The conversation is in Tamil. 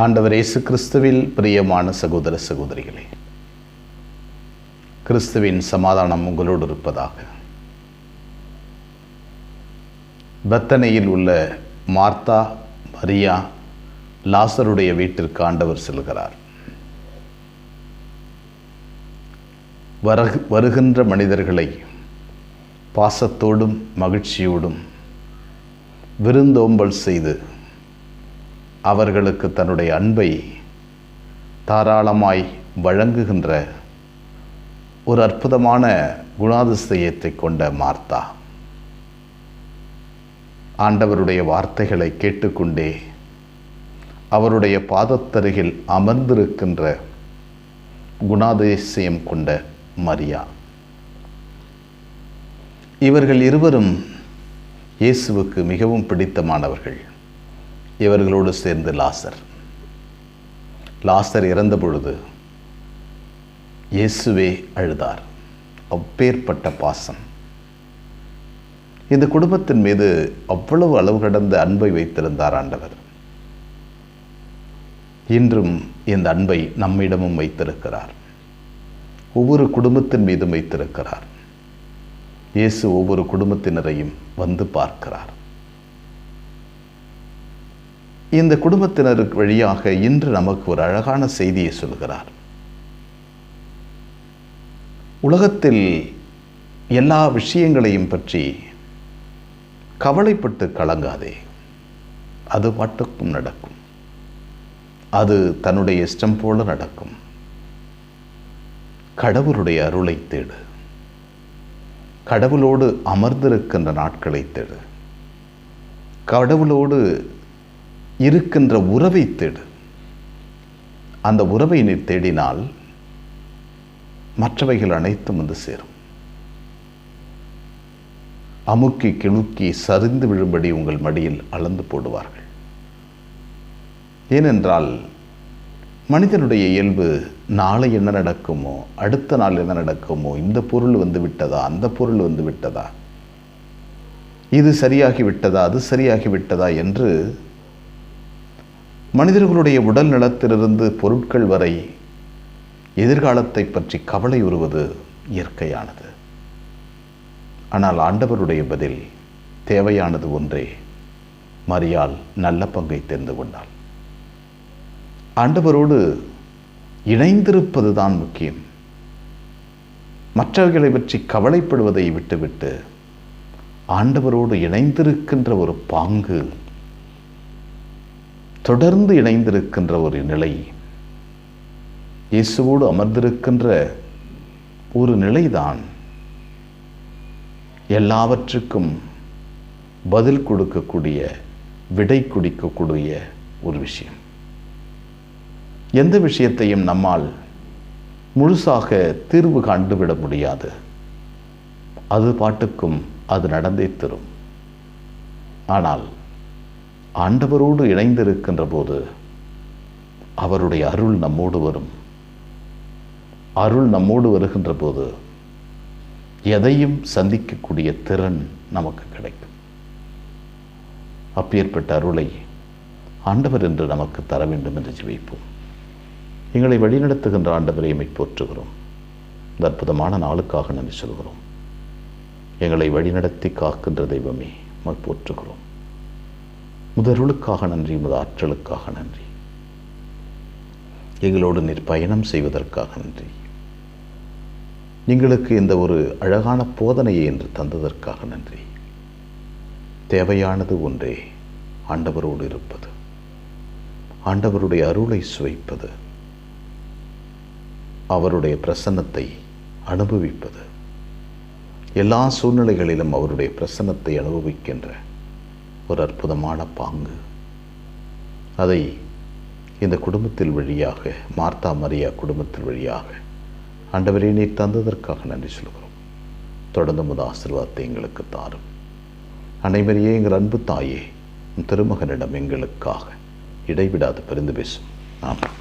ஆண்டவர் இயேசு கிறிஸ்துவில் பிரியமான சகோதர சகோதரிகளே கிறிஸ்துவின் சமாதானம் உங்களோடு இருப்பதாக. பத்தனையில் உள்ள மார்த்தா மரியா லாசருடைய வீட்டிற்கு ஆண்டவர் செல்கிறார். வருக வருகின்ற மனிதர்களை பாசத்தோடும் மகிழ்ச்சியோடும் விருந்தோம்பல் செய்து அவர்களுக்கு தன்னுடைய அன்பை தாராளமாய் வழங்குகின்ற ஒரு அற்புதமான குணாதிசயத்தை கொண்ட மார்த்தா. ஆண்டவருடைய வார்த்தைகளை கேட்டுக்கொண்டே அவருடைய பாதத்தருகில் அமர்ந்திருக்கின்ற குணாதிசயம் கொண்ட மரியா. இவர்கள் இருவரும் இயேசுவுக்கு மிகவும் பிடித்தமானவர்கள். இவர்களோடு சேர்ந்து லாசர். லாசர் இறந்த பொழுது இயேசுவே அழுதார். அப்பேற்பட்ட பாசம். இந்த குடும்பத்தின் மீது அவ்வளவு அளவு கடந்த அன்பை வைத்திருந்தார் ஆண்டவர். இன்றும் இந்த அன்பை நம்மிடமும் வைத்திருக்கிறார். ஒவ்வொரு குடும்பத்தின் மீதும் வைத்திருக்கிறார். இயேசு ஒவ்வொரு குடும்பத்தினரையும் வந்து பார்க்கிறார். இந்த குடும்பத்தினருக்கு வழியாக இன்று நமக்கு ஒரு அழகான செய்தியை சொல்கிறார். உலகத்தில் எல்லா விஷயங்களையும் பற்றி கவலைப்பட்டு கலங்காதே. அது பாட்டுக்கும் நடக்கும். அது தன்னுடைய இஷ்டம் போல நடக்கும். கடவுளுடைய அருளை தேடு. கடவுளோடு அமர்ந்திருக்கின்ற நாட்களை தேடு. கடவுளோடு இருக்கின்ற உறவை தேடு. அந்த உறவை நீ தேடினால் மற்றவைகள் அனைத்தும் வந்து சேரும். அமுக்கி கிணுக்கி சரிந்து விழும்படி உங்கள் மடியில் அளந்து போடுவார்கள். ஏனென்றால் மனிதனுடைய இயல்பு நாளை என்ன நடக்குமோ அடுத்த நாள் என்ன நடக்குமோ இந்த பொருள் வந்து விட்டதா அந்த பொருள் வந்து விட்டதா இது சரியாகி விட்டதா அது சரியாகி விட்டதா என்று மனிதர்களுடைய உடல் நலத்திலிருந்து பொருட்கள் வரை எதிர்காலத்தை பற்றி கவலை உறுவது இயற்கையானது. ஆனால் ஆண்டவருடைய பதில் தேவையானது ஒன்றே மரியால் நல்ல பங்கை தெரிந்து கொண்டாள் ஆண்டவரோடு இணைந்திருப்பது தான் முக்கியம். மற்றவர்களை பற்றி கவலைப்படுவதை விட்டுவிட்டு ஆண்டவரோடு இணைந்திருக்கின்ற ஒரு பாங்கு தொடர்ந்து இணைந்திருக்கின்ற ஒரு நிலை இயேசுவோடு அமர்ந்திருக்கின்ற ஒரு நிலைதான் எல்லாவற்றுக்கும் பதில் கொடுக்கக்கூடிய விடை குடிக்கக்கூடிய ஒரு விஷயம். எந்த விஷயத்தையும் நம்மால் முழுசாக தீர்வு கண்டுவிட முடியாது. அது பாட்டுக்கும் அது நடந்தே தரும். ஆனால் ஆண்டவரோடு இணைந்திருக்கின்ற போது அவருடைய அருள் நம்மோடு வரும். அருள் நம்மோடு வருகின்ற போது எதையும் சந்திக்கக்கூடிய திறன் நமக்கு கிடைக்கும். அப்பேற்பட்ட அருளை ஆண்டவர் என்று நமக்கு தர வேண்டும் என்று ஜெபிப்போம். எங்களை வழிநடத்துகின்ற ஆண்டவரை எம்மை போற்றுகிறோம். இந்த அற்புதமான நாளுக்காக நன்றி சொல்கிறோம். எங்களை வழிநடத்தி காக்கின்ற தெய்வமே போற்றுகிறோம். முதருளுக்காக நன்றி முதலாற்றலுக்காக நன்றி. எங்களோடு நீர் பயணம் செய்வதற்காக நன்றி. எங்களுக்கு இந்த ஒரு அழகான போதனையை என்று தந்ததற்காக நன்றி. தேவையானது ஒன்றே ஆண்டவரோடு இருப்பது. ஆண்டவருடைய அருளை சுவைப்பது. அவருடைய பிரசன்னத்தை அனுபவிப்பது. எல்லா சூழ்நிலைகளிலும் அவருடைய பிரசன்னத்தை அனுபவிக்கின்ற ஒரு அற்புதமான பாங்கு. அதை இந்த குடும்பத்தில் வழியாக மார்த்தா மரியா குடும்பத்தில் வழியாக ஆண்டவரே நீர் தந்ததற்காக நன்றி சொல்கிறோம். தொடர்ந்து முத ஆசிர்வாதத்தை எங்களுக்கு தாரும். அனைவரையே எங்கள் அன்பு தாயே திருமகனிடம் எங்களுக்காக இடைவிடாது பரிந்து பேசும். ஆமாம்